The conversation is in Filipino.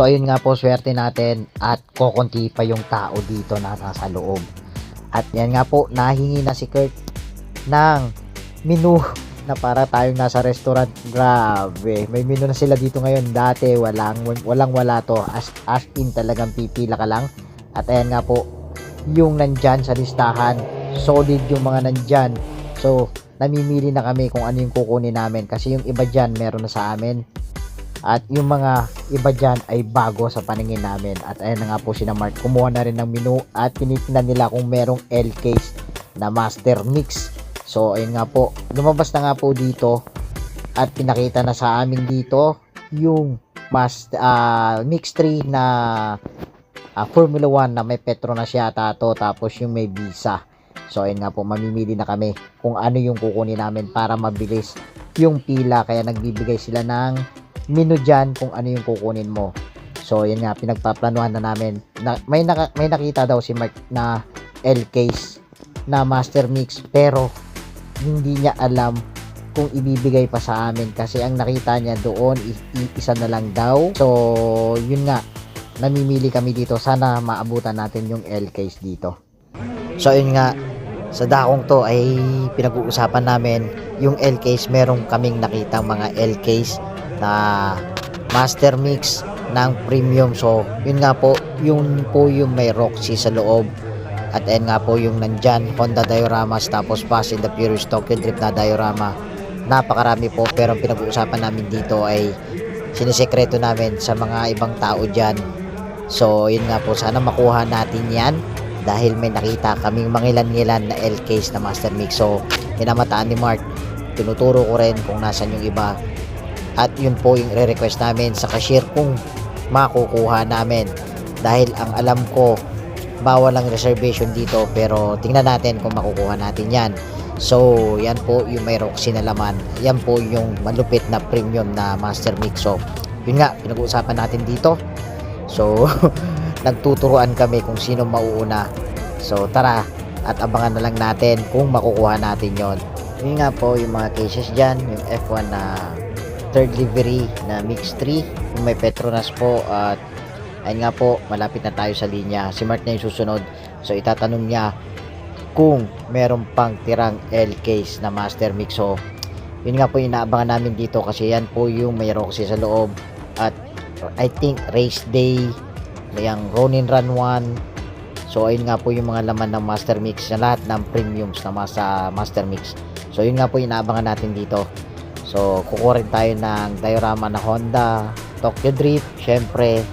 So ayun nga po, swerte natin at kokonti pa yung tao dito na nasa loob. At yan nga po, nahingi na si Kurt ng menu na para tayong nasa restaurant. Grabe, may menu na sila dito ngayon. Dati walang walang wala to. As, as in talagang pipila ka lang. At ayan nga po, yung nandyan sa listahan, solid yung mga nandyan. So, namimili na kami kung ano yung kukunin namin kasi yung iba dyan meron na sa amin at yung mga iba dyan ay bago sa paningin namin. At ayan na nga po si Mark kumuha na rin ng menu at tinitingnan nila kung merong L case na master mix. So ayun nga po. Lumabas na nga po dito at pinakita na sa amin dito yung mas ah, mix 3 na ah, Formula 1 na may Petronas yata to tapos yung may visa. So ayun nga po, mamimili na kami kung ano yung kukunin namin para mabilis yung pila. Kaya nagbibigay sila ng menu dyan kung ano yung kukunin mo. So yun nga, pinagpaplanuhan na namin. Na, may, naka, may nakita daw si Mark na L case na master mix pero hindi niya alam kung ibibigay pa sa amin kasi ang nakita niya doon isa na lang daw. So yun nga, namimili kami dito. Sana maabutan natin yung L case dito. So yun nga, sa dakong to ay pinag-uusapan namin yung L case. Meron kaming nakita mga L case na master mix ng premium. So yun nga po, yun po yung may Roxy sa loob. At ayan nga po yung nandyan, Honda dioramas tapos Fast and the Furious Tokyo Drift na diorama. Napakarami po pero ang pinag-uusapan namin dito ay sinisekreto namin sa mga ibang tao dyan. So yun nga po, sana makuha natin yan dahil may nakita kaming mangilan-ngilan na L case na master mix. So, pinamataan ni Mark. Tinuturo ko rin kung nasan yung iba. At yun po yung re-request namin sa cashier kung makukuha namin. Dahil ang alam ko, bawal ang reservation dito pero tingnan natin kung makukuha natin yan. So, yan po yung may Roxy na laman. Yan po yung malupit na premium na master mix. So, yun nga, pinag-uusapan natin dito. So, nagtuturuan kami kung sino mauuna. So tara at abangan na lang natin kung makukuha natin yon. Yun nga po yung mga cases dyan, yung F1 na third livery na mix 3, yung may Petronas po at ayun nga po, malapit na tayo sa linya. Si Mark na yung susunod. So itatanong niya kung meron pang tirang L case na master mix. So yun nga po yung inaabangan namin dito kasi yan po yung may Roxy sa loob at I think race day yung Ronin Run 1 so ayun nga po yung mga laman ng Master Mix na lahat ng premiums na sa Master Mix so yun nga po yung inaabangan natin dito so kukuha rin tayo ng diorama na Honda Tokyo Drift syempre